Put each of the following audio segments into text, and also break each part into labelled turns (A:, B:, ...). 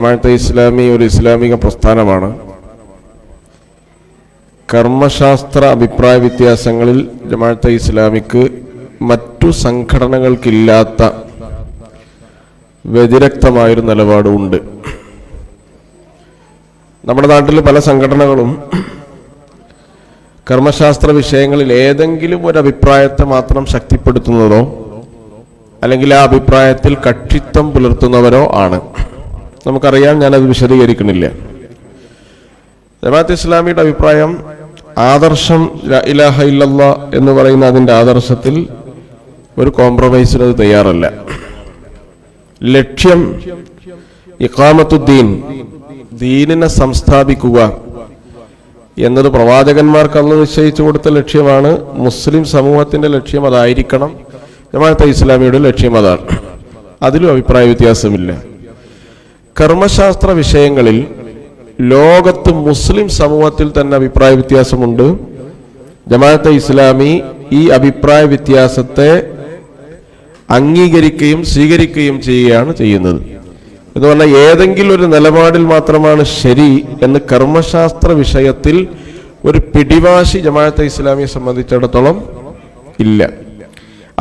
A: ജമാഅത്തെ ഇസ്ലാമി ഒരു ഇസ്ലാമിക പ്രസ്ഥാനമാണ്. കർമ്മശാസ്ത്ര അഭിപ്രായ വ്യത്യാസങ്ങളിൽ ജമാഅത്തെ ഇസ്ലാമിക്ക് മറ്റു സംഘടനകൾക്കില്ലാത്ത വ്യതിരക്തമായൊരു നിലപാടുണ്ട്. നമ്മുടെ നാട്ടിൽ പല സംഘടനകളും കർമ്മശാസ്ത്ര വിഷയങ്ങളിൽ ഏതെങ്കിലും ഒരു അഭിപ്രായത്തെ മാത്രം ശക്തിപ്പെടുത്തുന്നതോ അല്ലെങ്കിൽ ആ അഭിപ്രായത്തിൽ കക്ഷിത്വം പുലർത്തുന്നവരോ ആണ്. നമുക്കറിയാം ഞാനത് വിശദീകരിക്കണില്ല ജമാഅത്ത് ഇസ്ലാമിയുടെ അഭിപ്രായം ആദർശം ഇലാഹ ഇല്ലല്ലാ എന്ന് പറയുന്ന അതിന്റെ ആദർശത്തിൽ ഒരു കോംപ്രമൈസിന് അത് തയ്യാറല്ല. ലക്ഷ്യം ഇഖാമത്തുദ്ദീൻ ദീനിനെ സംസ്ഥാപിക്കുക എന്നത് പ്രവാചകന്മാർക്ക് അന്ന് നിശ്ചയിച്ചു കൊടുത്ത ലക്ഷ്യമാണ്. മുസ്ലിം സമൂഹത്തിന്റെ ലക്ഷ്യം അതായിരിക്കണം. ജമാഅത്തെ ഇസ്ലാമിയുടെ ലക്ഷ്യം അതാണ്. അതിലും അഭിപ്രായ വ്യത്യാസമില്ല. കർമ്മശാസ്ത്ര വിഷയങ്ങളിൽ ലോകത്ത് മുസ്ലിം സമൂഹത്തിൽ തന്നെ അഭിപ്രായ വ്യത്യാസമുണ്ട്. ജമാഅത്തെ ഇസ്ലാമി ഈ അഭിപ്രായ വ്യത്യാസത്തെ അംഗീകരിക്കുകയും സ്വീകരിക്കുകയും ചെയ്യുകയാണ് ചെയ്യുന്നത്. എന്ന് പറഞ്ഞാൽ ഏതെങ്കിലും ഒരു നിലപാടിൽ മാത്രമാണ് ശരി എന്ന് കർമ്മശാസ്ത്ര വിഷയത്തിൽ ഒരു പിടിവാശി ജമാഅത്തെ ഇസ്ലാമിയെ സംബന്ധിച്ചിടത്തോളം ഇല്ല.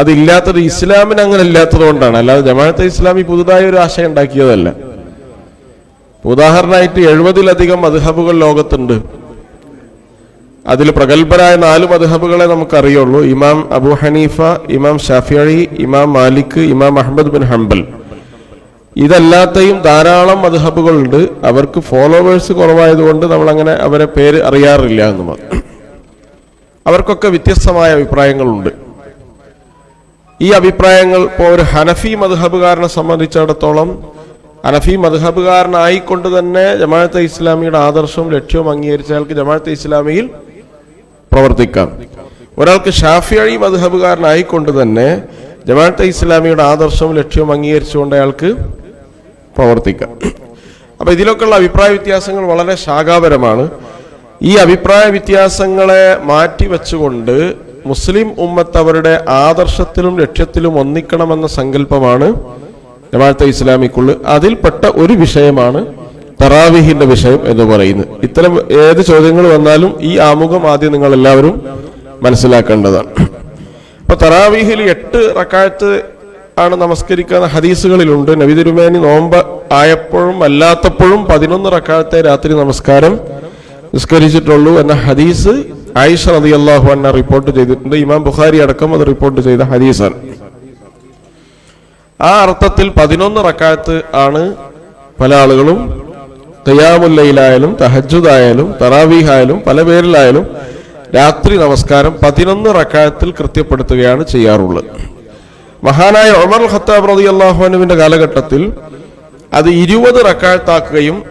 A: അതില്ലാത്തത് ഇസ്ലാമിന് അങ്ങനെ ഇല്ലാത്തത് കൊണ്ടാണ്. അല്ലാതെ ജമാഅത്തെ ഇസ്ലാമി പുതുതായി ഒരു ആശയം ഉണ്ടാക്കിയതല്ല. ഉദാഹരണമായിട്ട് എഴുപതിലധികം മധുഹബുകൾ ലോകത്തുണ്ട്. അതിൽ പ്രഗത്ഭരായ നാല് മധുഹബുകളെ നമുക്കറിയുള്ളൂ. ഇമാം അബു ഹനീഫ ഇമാം ഷാഫിയഴി ഇമാം മാലിക് ഇമാം അഹമ്മദ് ബിൻ ഹംബൽ. ഇതല്ലാത്തയും ധാരാളം മധുഹബുകളുണ്ട് അവർക്ക് ഫോളോവേഴ്സ് കുറവായതുകൊണ്ട് നമ്മൾ അങ്ങനെ അവരെ പേര് അറിയാറില്ല എന്ന് മാത്രം. അവർക്കൊക്കെ വ്യത്യസ്തമായ അഭിപ്രായങ്ങളുണ്ട്. ഈ അഭിപ്രായങ്ങൾ ഇപ്പോൾ ഒരു ഹനഫി മധുഹബുകാരനെ സംബന്ധിച്ചിടത്തോളം ഹനഫി മധുഹബുകാരനായിക്കൊണ്ട് തന്നെ ജമാഅത്തെ ഇസ്ലാമിയുടെ ആദർശവും ലക്ഷ്യവും അംഗീകരിച്ച അയാൾക്ക് ജമാഅത്തെ ഇസ്ലാമിയിൽ പ്രവർത്തിക്കാം. ഒരാൾക്ക് ഷാഫിയഴി മധുഹബുകാരനായിക്കൊണ്ട് തന്നെ ജമാഅത്തെ ഇസ്ലാമിയുടെ ആദർശവും ലക്ഷ്യവും അംഗീകരിച്ചുകൊണ്ട് അയാൾക്ക് പ്രവർത്തിക്കാം. അപ്പൊ ഇതിലൊക്കെയുള്ള അഭിപ്രായ വ്യത്യാസങ്ങൾ വളരെ ശാഖാപരമാണ്. ഈ അഭിപ്രായ വ്യത്യാസങ്ങളെ മാറ്റിവെച്ചുകൊണ്ട് മുസ്ലിം ഉമ്മത്ത് അവരുടെ ആദർശത്തിലും ലക്ഷ്യത്തിലും ഒന്നിക്കണമെന്ന സങ്കല്പമാണ് ജമാഅത്തെ ഇസ്ലാമിക്കുള്ള അതിൽപ്പെട്ട ഒരു വിഷയമാണ് തറാവിഹിന്റെ വിഷയം എന്ന് പറയുന്നത്. ഇത്തരം ഏത് ചോദ്യങ്ങൾ വന്നാലും ഈ ആമുഖം ആദ്യം നിങ്ങൾ എല്ലാവരും മനസ്സിലാക്കേണ്ടതാണ്. അപ്പൊ തറാവീഹിൽ എട്ട് റക്കായത്ത് ആണ് നമസ്കരിക്കുന്ന ഹദീസുകളിലുണ്ട്. നബി തിരുമേനി നോമ്പ് ആയപ്പോഴും അല്ലാത്തപ്പോഴും പതിനൊന്ന് റക്കായത്തെ രാത്രി നമസ്കാരം നിസ്കരിച്ചിട്ടുള്ളൂ എന്ന ഹദീസ് ആയിഷ റതി അള്ളാഹു റിപ്പോർട്ട് ചെയ്തിട്ടുണ്ട്. ഇമാം ബുഖാരി അടക്കം അത് റിപ്പോർട്ട് ചെയ്ത ഹദീസാണ്. ആ അർത്ഥത്തിൽ പതിനൊന്ന് റക്കാത്ത് ആണ് പല ആളുകളും തയ്യാമുല്ലയിലായാലും തഹജുദായാലും തറാവീഹായാലും പല പേരിലായാലും രാത്രി നമസ്കാരം പതിനൊന്ന് റക്കായത്തിൽ കൃത്യപ്പെടുത്തുകയാണ് ചെയ്യാറുള്ളത്. മഹാനായ ഒമർ ഖത്താബ് റതി അള്ളാഹുനുവിന്റെ കാലഘട്ടത്തിൽ അത് ഇരുപത് റക്കായത്താക്കുകയും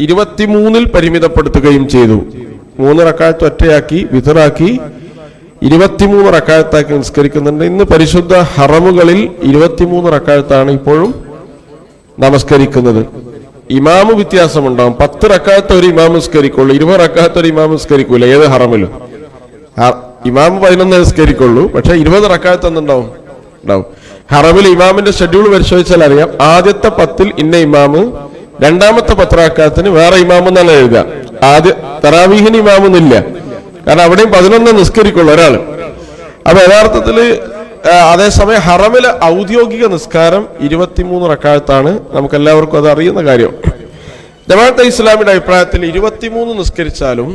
A: ഇരുപത്തിമൂന്നിൽ പരിമിതപ്പെടുത്തുകയും ചെയ്തു. മൂന്ന് റക്കായത്ത് ഒറ്റയാക്കി വിതറാക്കി ഇരുപത്തിമൂന്ന് റക്കായത്താക്കി നിസ്കരിക്കുന്നുണ്ട്. ഇന്ന് പരിശുദ്ധ ഹറമുകളിൽ ഇരുപത്തിമൂന്ന് റക്കായത്താണ് ഇപ്പോഴും നമസ്കരിക്കുന്നത്. ഇമാമ് വ്യത്യാസമുണ്ടാവും. പത്ത് റക്കാത്ത ഒരു ഇമാം നിസ്കരിക്കുള്ളൂ. ഇരുപത് റക്കാത്ത ഒരു ഇമാം നിസ്കരിക്കൂല. ഏത് ഹറമിലും. ഇമാം പതിനൊന്ന് നിസ്കരിക്കുള്ളൂ. പക്ഷെ ഇരുപത് റക്കാത്ത എന്നുണ്ടാവും ഉണ്ടാവും. ഹറമിൽ ഇമാമിന്റെ ഷെഡ്യൂൾ പരിശോധിച്ചാൽ അറിയാം. ആദ്യത്തെ പത്തിൽ ഇന്ന ഇമാമ് രണ്ടാമത്തെ പത്ത് റക്കാത്തിന് വേറെ ഇമാം എന്നാണ് എഴുതുക. ആദ്യ തറാവീഹിന് ഇമാമൊന്നുമില്ല. കാരണം അവിടെയും പതിനൊന്ന് നിസ്കരിക്കുള്ളൂ ഒരാൾ അപ്പൊ യഥാർത്ഥത്തിൽ അതേസമയം ഹറമിലെ ഔദ്യോഗിക നിസ്കാരം ഇരുപത്തിമൂന്ന് റക്കാലത്താണ് നമുക്ക് എല്ലാവർക്കും അത് അറിയുന്ന കാര്യം. ജമാഅത്തെ ഇസ്ലാമിയുടെ അഭിപ്രായത്തിൽ ഇരുപത്തിമൂന്ന് നിസ്കരിച്ചാലും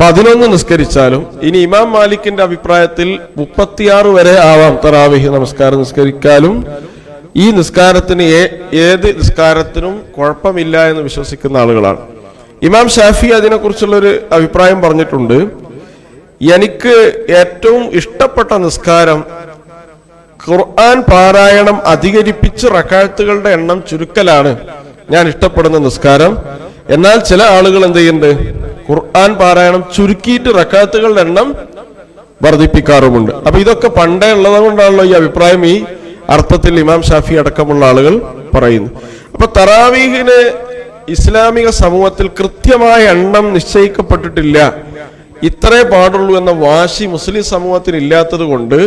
A: പതിനൊന്ന് നിസ്കരിച്ചാലും ഇനി ഇമാം മാലിക്കിന്റെ അഭിപ്രായത്തിൽ മുപ്പത്തിയാറ് വരെ ആവാം തറാവിഹ് നമസ്കാരം നിസ്കരിക്കാലും. ഈ നിസ്കാരത്തിന് ഏത് നിസ്കാരത്തിനും കുഴപ്പമില്ല എന്ന് വിശ്വസിക്കുന്ന ആളുകളാണ്. ഇമാം ഷാഫി അതിനെക്കുറിച്ചുള്ള ഒരു അഭിപ്രായം പറഞ്ഞിട്ടുണ്ട്. എനിക്ക് ഏറ്റവും ഇഷ്ടപ്പെട്ട നിസ്കാരം ഖുർആൻ പാരായണം അധികരിപ്പിച്ച് റക്കാഴ്ത്തുകളുടെ എണ്ണം ചുരുക്കലാണ്. ഞാൻ ഇഷ്ടപ്പെടുന്ന നിസ്കാരം. എന്നാൽ ചില ആളുകൾ എന്ത് ചെയ്യുന്നുണ്ട്? ഖുർആൻ പാരായണം ചുരുക്കിയിട്ട് റക്കാഴ്ത്തുകളുടെ എണ്ണം വർദ്ധിപ്പിക്കാറുമുണ്ട്. അപ്പൊ ഇതൊക്കെ പണ്ടേ ഉള്ളത് കൊണ്ടാണല്ലോ ഈ അഭിപ്രായം ഈ അർത്ഥത്തിൽ ഇമാം ഷാഫി അടക്കമുള്ള ആളുകൾ പറയുന്നു അപ്പൊ തറാവീഹിന് ഇസ്ലാമിക സമൂഹത്തിൽ കൃത്യമായ എണ്ണം നിശ്ചയിക്കപ്പെട്ടിട്ടില്ല. ഇത്രേ പാടുള്ളൂ എന്ന വാശി മുസ്ലിം സമൂഹത്തിന് ഇല്ലാത്തത് കൊണ്ട്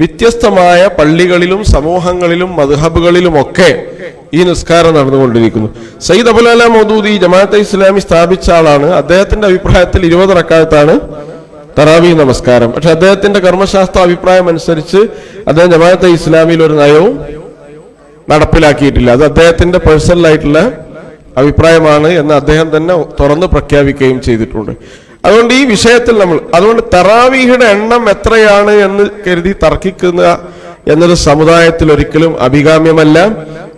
A: വ്യത്യസ്തമായ പള്ളികളിലും സമൂഹങ്ങളിലും മധുഹബുകളിലുമൊക്കെ ഈ നിസ്കാരം നടന്നുകൊണ്ടിരിക്കുന്നു. സയ്യിദ് അബുലാല മൗദൂദി ജമാഅത്തെ ഇസ്ലാമി സ്ഥാപിച്ച ആളാണ്. അദ്ദേഹത്തിന്റെ അഭിപ്രായത്തിൽ ഇരുപത് റക്കായത്താണ് തറാവി നമസ്കാരം. പക്ഷെ അദ്ദേഹത്തിന്റെ കർമ്മശാസ്ത്ര അഭിപ്രായം അനുസരിച്ച് അദ്ദേഹം ജമാഅത്തെ ഇസ്ലാമിയിൽ ഒരു നയവും നടപ്പിലാക്കിയിട്ടില്ല. അത് അദ്ദേഹത്തിന്റെ പേഴ്സണൽ ആയിട്ടുള്ള അഭിപ്രായമാണ് എന്ന് അദ്ദേഹം തന്നെ തുറന്ന് പ്രഖ്യാപിക്കുകയും ചെയ്തിട്ടുണ്ട്. അതുകൊണ്ട് ഈ വിഷയത്തിൽ നമ്മൾ അതുകൊണ്ട് തറാവീഹയുടെ എണ്ണം എത്രയാണ് എന്ന് കരുതി തർക്കിക്കുന്ന എന്നത് സമുദായത്തിൽ ഒരിക്കലും അഭികാമ്യമല്ല.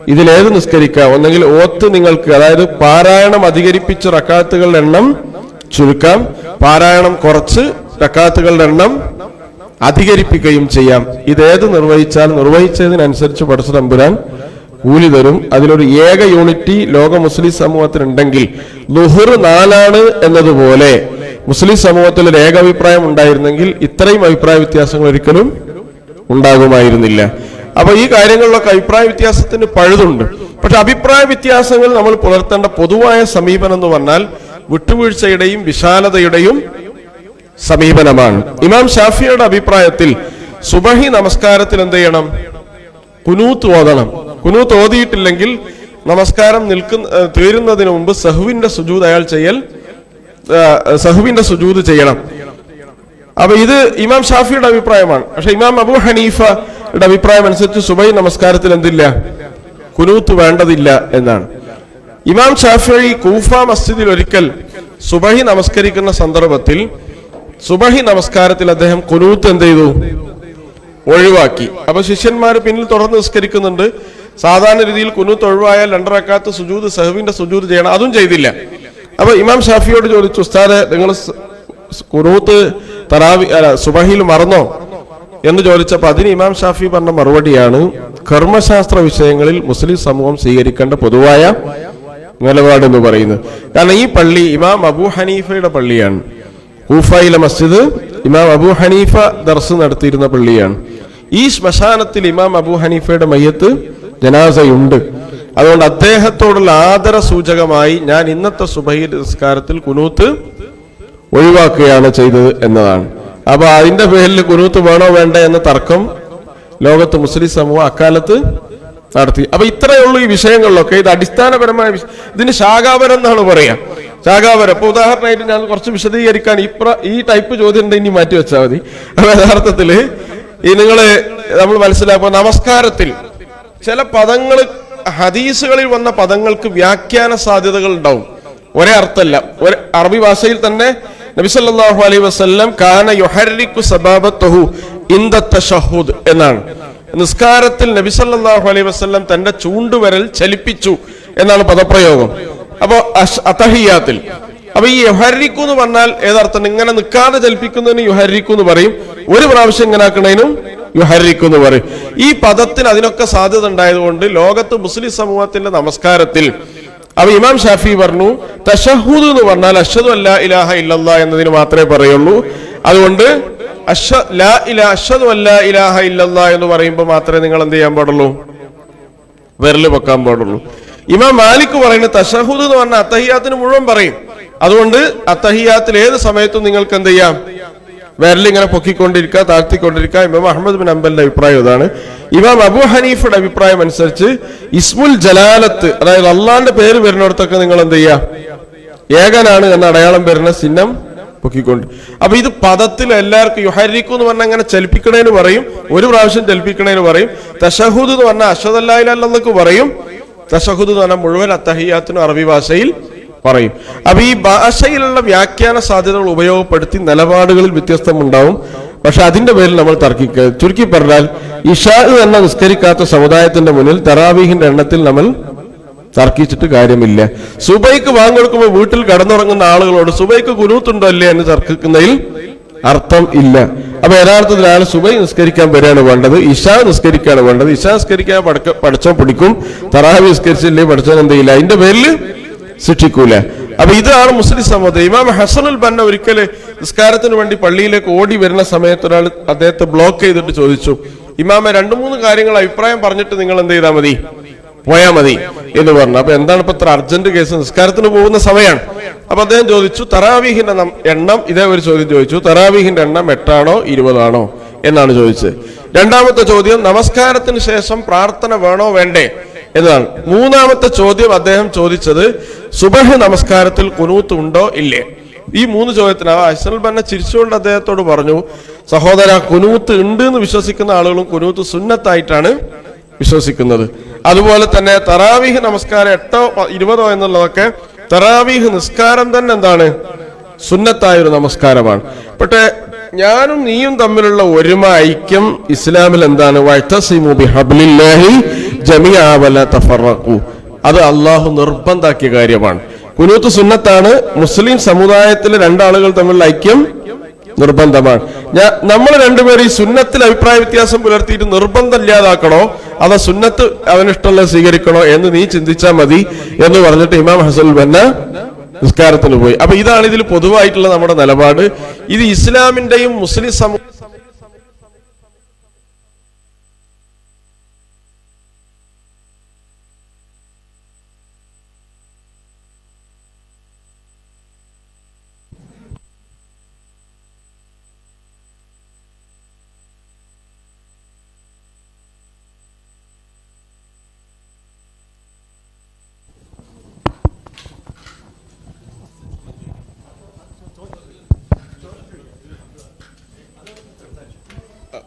A: ഇതിലേത് നിസ്കരിക്കാം ഒന്നെങ്കിൽ ഓത്ത് നിങ്ങൾക്ക് അതായത് പാരായണം അധികരിപ്പിച്ച റക്കാത്തുകളുടെ എണ്ണം ചുരുക്കാം. പാരായണം കുറച്ച് റക്കാത്തുകളുടെ എണ്ണം അധികരിപ്പിക്കുകയും ചെയ്യാം. ഇതേത് നിർവഹിച്ചാൽ നിർവഹിച്ചതിനനുസരിച്ച് പഠിച്ച തമ്പുരാൻ കൂലി തരും അതിലൊരു ഏക യൂണിറ്റി ലോക മുസ്ലിം സമൂഹത്തിനുണ്ടെങ്കിൽ ലുഹുർ നാലാണ് എന്നതുപോലെ മുസ്ലിം സമൂഹത്തിൽ ഒരു ഏകാഭിപ്രായം ഉണ്ടായിരുന്നെങ്കിൽ ഇത്രയും അഭിപ്രായ വ്യത്യാസങ്ങൾ ഒരിക്കലും ഉണ്ടാകുമായിരുന്നില്ല. അപ്പൊ ഈ കാര്യങ്ങളിലൊക്കെ അഭിപ്രായ വ്യത്യാസത്തിന് പഴുതുണ്ട്. പക്ഷെ അഭിപ്രായ വ്യത്യാസങ്ങൾ നമ്മൾ പുലർത്തേണ്ട പൊതുവായ സമീപനം എന്ന് പറഞ്ഞാൽ വിട്ടുവീഴ്ചയുടെയും വിശാലതയുടെയും സമീപനമാണ്. ഇമാം ഷാഫിയുടെ അഭിപ്രായത്തിൽ സുബഹി നമസ്കാരത്തിൽ എന്ത് ചെയ്യണം? കുനൂത്ത് ഓതണം. കുനൂത്ത് തോതിയിട്ടില്ലെങ്കിൽ നമസ്കാരം നിൽക്കുന്ന തീരുന്നതിന് മുമ്പ് സഹുവിന്റെ സുജൂത് അയാൾ ചെയ്യൽ സഹുവിന്റെ സുജൂത് ചെയ്യണം. അപ്പൊ ഇത് ഇമാം ഷാഫിയുടെ അഭിപ്രായമാണ്. പക്ഷെ ഇമാം അബു ഹനീഫയുടെ അഭിപ്രായം അനുസരിച്ച് സുബൈ നമസ്കാരത്തിൽ എന്തില്ല? കുനൂത്ത് വേണ്ടതില്ല എന്നാണ്. ഇമാം ഷാഫി കൂഫ മസ്ജിദിൽ ഒരിക്കൽ സുബഹി നമസ്കരിക്കുന്ന സന്ദർഭത്തിൽ സുബഹി നമസ്കാരത്തിൽ അദ്ദേഹം കുനൂത്ത് എന്ത് ചെയ്തു? ഒഴിവാക്കി. അപ്പൊ ശിഷ്യന്മാർ പിന്നിൽ തുടർന്ന് നിസ്കരിക്കുന്നുണ്ട്. സാധാരണ രീതിയിൽ കുനൂത്ത് ഒഴിവായാൽ രണ്ടരക്കാത്ത സുജൂദ് സഹബിന്റെ സുജൂദ് ചെയ്യണം. അതും ചെയ്തില്ല. അപ്പൊ ഇമാം ഷാഫിയോട് ചോദിച്ചു ഉസ്താദ് നിങ്ങൾ കുനൂത്ത് തറാവി അല്ല സുബഹിയിൽ മറന്നോ? എന്ന് ചോദിച്ചപ്പോൾ അതിന് ഇമാം ഷാഫി പറഞ്ഞ മറുപടിയാണ് കർമ്മശാസ്ത്ര വിഷയങ്ങളിൽ മുസ്ലിം സമൂഹം സ്വീകരിക്കേണ്ട പൊതുവായ നിലപാട് എന്ന് പറയുന്നത്. കാരണം ഈ പള്ളി ഇമാം അബു ഹനീഫയുടെ പള്ളിയാണ്. കൂഫയിലെ മസ്ജിദ് ഇമാം അബു ഹനീഫ ദർസ് നടത്തിയിരുന്ന പള്ളിയാണ്. ഈ ശ്മശാനത്തിൽ ഇമാം അബു ഹനീഫയുടെ മയ്യത്ത് ജനാസയുണ്ട്. അതുകൊണ്ട് അദ്ദേഹത്തോടുള്ള ആദര സൂചകമായി ഞാൻ ഇന്നത്തെ സുബഹി നിസ്കാരത്തിൽ കുനൂത്ത് ഒഴിവാക്കുകയാണ് ചെയ്തത് എന്നതാണ്. അപ്പൊ അതിന്റെ പേരിൽ കുനൂത്ത് വേണോ വേണ്ട എന്ന തർക്കം ലോകത്ത് മുസ്ലിം സമൂഹം അക്കാലത്ത് നടത്തി. അപ്പൊ ഉള്ളൂ ഈ വിഷയങ്ങളിലൊക്കെ. ഇത് അടിസ്ഥാനപരമായ ഇതിന് ശാഖാപരം എന്നാണ് പറയാ. ശാഖാപരം. ഇപ്പൊ ഉദാഹരണമായിട്ട് ഞാൻ കുറച്ച് വിശദീകരിക്കാൻ ഇപ്ര ഈ ടൈപ്പ് ചോദ്യം ഇനി മാറ്റി വെച്ചാൽ മതി. അപ്പൊ യഥാർത്ഥത്തിൽ ഈ നിങ്ങൾ നമ്മൾ മനസ്സിലാക്കുക നമസ്കാരത്തിൽ ചില പദങ്ങൾ ഹദീസുകളിൽ വന്ന പദങ്ങൾക്ക് വ്യാഖ്യാന സാധ്യതകൾ ഉണ്ടാവും. ഒരേ അർത്ഥമല്ല. ഒരു അറബി ഭാഷയിൽ തന്നെ നബി സല്ലല്ലാഹു അലൈഹി വസല്ലം കാന യുഹരിക്കു സബാബത്തഹു ഇന്ദ തശഹുദ് എന്നാണ്. നിസ്കാരത്തിൽ നബി സല്ലല്ലാഹു അലൈഹി വസല്ലം തന്റെ ചൂണ്ടുവരൽ ചലിപ്പിച്ചു എന്നാണ് പദപ്രയോഗം. അപ്പോ അതഹിയാത്തിൽ. അത്തഹിയാത്തിൽ അപ്പൊ ഈ യുഹരിക്കു എന്ന് പറഞ്ഞാൽ ഏതർത്ഥം ഇങ്ങനെ നിൽക്കാതെ ചലിപ്പിക്കുന്നതിന് യുഹരിക്കു എന്ന് പറയും. ഒരു പ്രാവശ്യം ഇങ്ങനെ ആക്കണതിനും യുഹരിക്കു എന്ന് പറയും. ഈ പദത്തിന് അതിനൊക്കെ സാധ്യത ഉണ്ടായതുകൊണ്ട് ലോകത്ത് മുസ്ലിം സമൂഹത്തിന്റെ നമസ്കാരത്തിൽ അപ്പൊ ഇമാം ഷാഫി പറഞ്ഞു തഷഹൂദ് എന്ന് പറഞ്ഞാൽ അഷദ് അല്ല ഇലാഹ ഇല്ലല്ലാ എന്നതിന് മാത്രമേ പറയുള്ളൂ. അതുകൊണ്ട് അഷദു അല്ലാ ഇലാഹ ഇല്ലല്ലാ എന്ന് പറയുമ്പോൾ മാത്രമേ നിങ്ങൾ എന്ത് ചെയ്യാൻ പാടുള്ളൂ? വിരൽ വെക്കാൻ പാടുള്ളൂ. ഇമാം മാലിക് പറയുന്നത് തഷഹൂദ് എന്ന് പറഞ്ഞാൽ അത്തഹിയാത്തിന് മുഴുവൻ പറയും. അതുകൊണ്ട് അത്തഹിയാത്തിൽ ഏത് സമയത്തും നിങ്ങൾക്ക് എന്ത് ചെയ്യാം? വിരലിങ്ങനെ പൊക്കിക്കൊണ്ടിരിക്കുക താഴ്ത്തിക്കൊണ്ടിരിക്കുക. ഇമാം അഹമ്മദ് ബിൻ അമ്പലിന്റെ അഭിപ്രായം ഇതാണ്. ഇമാം അബു ഹനീഫയുടെ അഭിപ്രായം അനുസരിച്ച് ഇസ്മുൽ ജലാലത്ത് അതായത് അള്ളാന്റെ പേര് വരുന്നിടത്തൊക്കെ നിങ്ങൾ എന്ത് ചെയ്യുക ഏകനാണ് എന്ന അടയാളം വരുന്ന ചിഹ്നം പൊക്കിക്കൊണ്ട്. അപ്പൊ ഇത് പദത്തിൽ എല്ലാവർക്കും യുഹരിക്കു എന്ന് പറഞ്ഞാൽ അങ്ങനെ ചലിപ്പിക്കണേന് പറയും ഒരു പ്രാവശ്യം ചലിപ്പിക്കണേന് പറയും. തഷഹുദ് എന്ന് പറഞ്ഞാൽ അഷദല്ലായില്ലെന്നൊക്കെ പറയും. തഷഹുദ് എന്ന് പറഞ്ഞാൽ മുഴുവൻ അത്തഹിയാത്തിനും അറബി ഭാഷയിൽ പറയും. അപ്പൊ ഈ ഭാഷയിലുള്ള വ്യാഖ്യാന സാധ്യതകൾ ഉപയോഗപ്പെടുത്തി നിലപാടുകളിൽ വ്യത്യസ്തമുണ്ടാവും. പക്ഷെ അതിന്റെ പേരിൽ നമ്മൾ തർക്കിക്കുക ചുരുക്കി പറഞ്ഞാൽ ഇഷാ തന്നെ നിസ്കരിക്കാത്ത സമുദായത്തിന്റെ മുന്നിൽ തറാവീഹിന്റെ എണ്ണത്തിൽ നമ്മൾ തർക്കിച്ചിട്ട് കാര്യമില്ല. സുബൈക്ക് വാങ്ങൊടുക്കുമ്പോൾ വീട്ടിൽ കടന്നുറങ്ങുന്ന ആളുകളോട് സുബൈക്ക് കുനൂത്തുണ്ടോ അല്ലേ എന്ന് തർക്കിക്കുന്നതിൽ അർത്ഥം ഇല്ല. അപ്പൊ യഥാർത്ഥത്തിൽ അയാൾ സുബൈ നിസ്കരിക്കാൻ വരികയാണ് വേണ്ടത് ഇഷ നിസ്കരിക്കുകയാണ് വേണ്ടത്. ഇഷ നിസ്കരിക്കാൻ പടക്ക പഠിച്ചോ പിടിക്കും തറാവി നിസ്കരിച്ചില്ലേ പഠിച്ചോ എന്തെയില്ല അതിന്റെ പേരിൽ ശിക്ഷിക്കൂല അപ്പൊ ഇതാണ് മുസ്ലിം സമൂഹത്തിൽ ഇമാം ഹസനുൽ ബന്ന ഒരിക്കൽ നിസ്കാരത്തിന് വേണ്ടി പള്ളിയിലേക്ക് ഓടി വരുന്ന സമയത്ത് ഒരാൾ അദ്ദേഹത്തെ ബ്ലോക്ക് ചെയ്തിട്ട് ചോദിച്ചു ഇമാമ രണ്ടു മൂന്ന് കാര്യങ്ങൾ അഭിപ്രായം പറഞ്ഞിട്ട് നിങ്ങൾ എന്ത് ചെയ്താൽ മതി? പോയാൽ മതി എന്ന് പറഞ്ഞു. അപ്പൊ എന്താണ് ഇപ്പൊ ഇത്ര അർജന്റ് കേസ് നിസ്കാരത്തിന് പോകുന്ന സമയമാണ് അപ്പൊ അദ്ദേഹം ചോദിച്ചു തറാവീഹിന്റെ എണ്ണം ഇതേ ഒരു ചോദ്യം ചോദിച്ചു തറാവീഹിന്റെ എണ്ണം എട്ടാണോ ഇരുപതാണോ? എന്നാണ് ചോദിച്ചത്. രണ്ടാമത്തെ ചോദ്യം നമസ്കാരത്തിന് ശേഷം പ്രാർത്ഥന വേണോ വേണ്ടേ? എന്നതാണ്. മൂന്നാമത്തെ ചോദ്യം അദ്ദേഹം ചോദിച്ചത് സുബഹ് നമസ്കാരത്തിൽ കുനൂത്ത് ഉണ്ടോ ഇല്ലേ? ഈ മൂന്ന് ചോദ്യത്തിന് അഷ്റൽ ബന്ന ചിരിച്ചുകൊണ്ട് അദ്ദേഹത്തോട് പറഞ്ഞു സഹോദര കുനൂത്ത് ഉണ്ട് എന്ന് വിശ്വസിക്കുന്ന ആളുകളും കുനൂത്ത് സുന്നത്തായിട്ടാണ് വിശ്വസിക്കുന്നത്. അതുപോലെ തന്നെ തറാവീഹ് നമസ്കാരം എട്ടോ ഇരുപതോ എന്നുള്ളതൊക്കെ തറാവീഹ് നിസ്കാരം തന്നെ എന്താണ്? സുന്നത്തായ ഒരു നമസ്കാരമാണ്. പക്ഷേ ഞാനും നീയും തമ്മിലുള്ള ഒരുമ ഐക്യം ഇസ്ലാമിൽ എന്താണ്? അത് അള്ളാഹു നിർബന്ധാക്കിയ കാര്യമാണ്. കുനൂത്ത് സുന്നത്താണ്. മുസ്ലിം സമുദായത്തിലെ രണ്ടാളുകൾ തമ്മിലുള്ള ഐക്യം നിർബന്ധമാണ്. ഞാൻ നമ്മൾ രണ്ടുപേരും ഈ സുന്നത്തിൽ അഭിപ്രായ വ്യത്യാസം പുലർത്തിയിട്ട് നിർബന്ധം ഇല്ലാതാക്കണോ? അതോ സുന്നത്ത് അവനിഷ്ടമുള്ള സ്വീകരിക്കണോ എന്ന് നീ ചിന്തിച്ചാൽ മതി എന്ന് പറഞ്ഞിട്ട് ഇമാം ഹസൽ ബന്ന നിസ്കാരത്തിന് പോയി. അപ്പൊ ഇതാണ് ഇതിൽ പൊതുവായിട്ടുള്ള നമ്മുടെ നിലപാട്. ഇത് ഇസ്ലാമിന്റെയും മുസ്ലിം സമൂഹ ആ,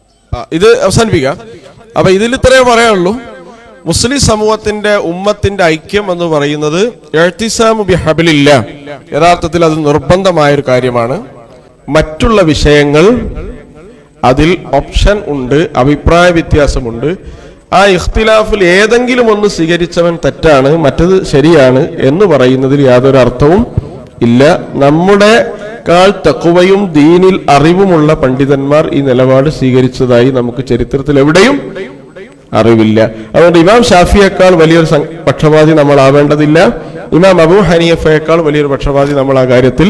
A: ഇത് അവസാനിപ്പിക്കാം. അപ്പൊ ഇതിൽ ഇത്രയേ പറയാനുള്ളൂ. മുസ്ലിം സമൂഹത്തിന്റെ ഉമ്മത്തിന്റെ ഐക്യം എന്ന് പറയുന്നത് എഴുത്തിസാമു ബിഹബിലില്ല. യഥാർത്ഥത്തിൽ അത് നിർബന്ധമായ ഒരു കാര്യമാണ്. മറ്റുള്ള വിഷയങ്ങൾ അതിൽ ഓപ്ഷൻ ഉണ്ട് അഭിപ്രായ വ്യത്യാസമുണ്ട്. ആ ഇഖ്തിലാഫിൽ ഏതെങ്കിലും ഒന്ന് സ്വീകരിച്ചവൻ തെറ്റാണ് മറ്റത് ശരിയാണ് എന്ന് പറയുന്നതിൽ യാതൊരു അർത്ഥവും ഇല്ല. നമ്മുടെ കാൾ തക്കുവയും ദീനിൽ അറിവുമുള്ള പണ്ഡിതന്മാർ ഈ നിലപാട് സ്വീകരിച്ചതായി നമുക്ക് ചരിത്രത്തിൽ എവിടെയും അറിവില്ല. അതുകൊണ്ട് ഇമാം ഷാഫിയേക്കാൾ വലിയൊരു പക്ഷപാതി നമ്മൾ ആവേണ്ടതില്ല. ഇമാം അബു ഹനീഫയേക്കാൾ വലിയൊരു പക്ഷപാതി നമ്മൾ ആ കാര്യത്തിൽ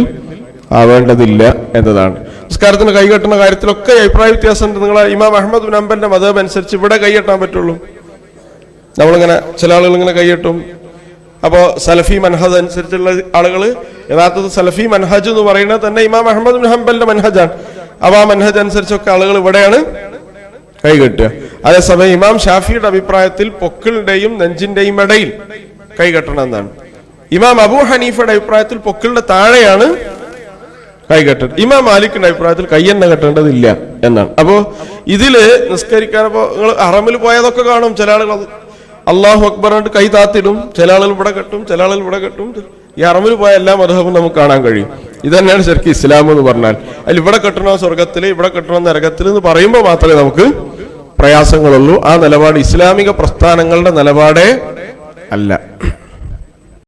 A: ആവേണ്ടതില്ല എന്നതാണ്. നിസ്കാരത്തിന് കൈകെട്ടുന്ന കാര്യത്തിലൊക്കെ അഭിപ്രായ വ്യത്യാസം നിങ്ങൾ ഇമാം അഹമ്മദ് ബിൻ അംബന്റെ മതം അനുസരിച്ച് ഇവിടെ കൈയെട്ടാൻ പറ്റുള്ളൂ. നമ്മളിങ്ങനെ ചില ആളുകൾ ഇങ്ങനെ കൈയിട്ടും അപ്പോൾ സലഫി മൻഹജ് അനുസരിച്ചുള്ള ആളുകൾ യഥാർത്ഥത്തിൽ സലഫി മൻഹജ് എന്ന് പറയുന്നത് തന്നെ ഇമാം അഹമ്മദ് ബിൻ ഹംബലിന്റെ മൻഹജാണ്. അപ്പോൾ ആ മൻഹജ് അനുസരിച്ചൊക്കെ ആളുകൾ ഇവിടെയാണ് കൈകെട്ടുക. അതേസമയം ഇമാം ഷാഫിയുടെ അഭിപ്രായത്തിൽ പൊക്കിളിന്റെയും നെഞ്ചിന്റെയും ഇടയിൽ കൈകെട്ടണം എന്നാണ്. ഇമാം അബു ഹനീഫയുടെ അഭിപ്രായത്തിൽ പൊക്കിളിന്റെ താഴെയാണ് കൈകെട്ടത് ഇമാം മാലിക്കിന്റെ അഭിപ്രായത്തിൽ കയ്യെണ്ണ കെട്ടേണ്ടതില്ല എന്നാണ്. അപ്പോ ഇതിൽ നിസ്കരിക്കാൻ അപ്പോ നിങ്ങൾ ഹറമിൽ പോയതൊക്കെ കാണും. ചില ആളുകൾ അള്ളാഹു അക്ബർ ആയിട്ട് കൈ താത്തിടും. ചില ആളുകൾ ഇവിടെ കെട്ടും ചില ആളുകൾ ഇവിടെ കെട്ടും. ഈ അറബിൽ പോയ എല്ലാ മതവും നമുക്ക് കാണാൻ കഴിയും. ഇത് തന്നെയാണ് ശരിക്കും ഇസ്ലാം എന്ന് പറഞ്ഞാൽ. അതിൽ ഇവിടെ കെട്ടണോ സ്വർഗത്തിൽ ഇവിടെ കെട്ടണോ നരകത്തിൽ എന്ന് പറയുമ്പോൾ മാത്രമേ നമുക്ക് പ്രയാസങ്ങളുള്ളൂ. ആ നിലപാട് ഇസ്ലാമിക പ്രസ്ഥാനങ്ങളുടെ നിലപാടേ അല്ല.